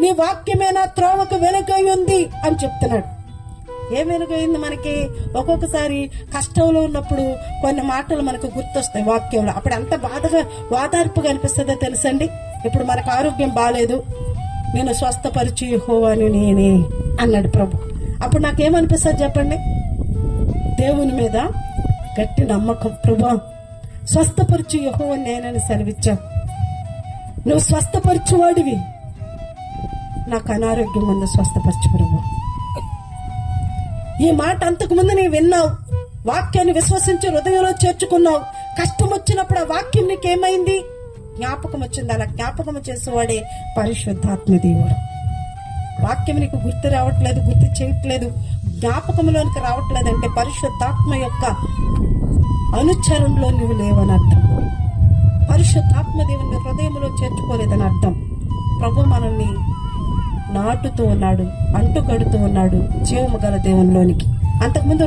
నీ వాక్యమే నా త్రోవకు వెనుకై ఉంది అని చెప్తున్నాడు. ఏ వెనుకైంది మనకి? ఒక్కొక్కసారి కష్టంలో ఉన్నప్పుడు కొన్ని మాటలు మనకు గుర్తొస్తాయి వాక్యంలో. అప్పుడు అంత బాధగా వాదార్పుగా అనిపిస్తుందో తెలుసండి? ఇప్పుడు మనకు ఆరోగ్యం బాగాలేదు నేను స్వస్థపరిచి హోవాను నేనే అన్నాడు ప్రభు. అప్పుడు నాకేమనిపిస్తుంది చెప్పండి? దేవుని మీద గట్టి నమ్మకం. ప్రభా స్వస్థపరిచి యహోవ నేనని సెలవిచ్చావు. నువ్వు స్వస్థపరచువాడివి. నాకు అనారోగ్యం ఉంది? స్వస్థపరచు ప్రభు ఈ మాట అంతకు ముందు విన్నావు. వాక్యాన్ని విశ్వసించి హృదయంలో చేర్చుకున్నావు. కష్టం వచ్చినప్పుడు ఆ వాక్యం నీకేమైంది? జ్ఞాపకం వచ్చింది? అలా జ్ఞాపకం చేసేవాడే పరిశుద్ధాత్మ దేవుడు. వాక్యం నీకు గుర్తు రావట్లేదు గుర్తు చేయట్లేదు. జ్ఞాపకంలోనికి రావట్లేదు అంటే పరిశుద్ధాత్మ యొక్క అనుచరంలో నువ్వు లేవని అర్థం. పరిశుద్ధాత్మ దేవుని హృదయంలో చేర్చుకోలేదని అర్థం. ప్రభు మనల్ని నాటుతూ ఉన్నాడు అంటు కడుతూ ఉన్నాడు జీవము గల దేవునిలోనికి. అంతకుముందు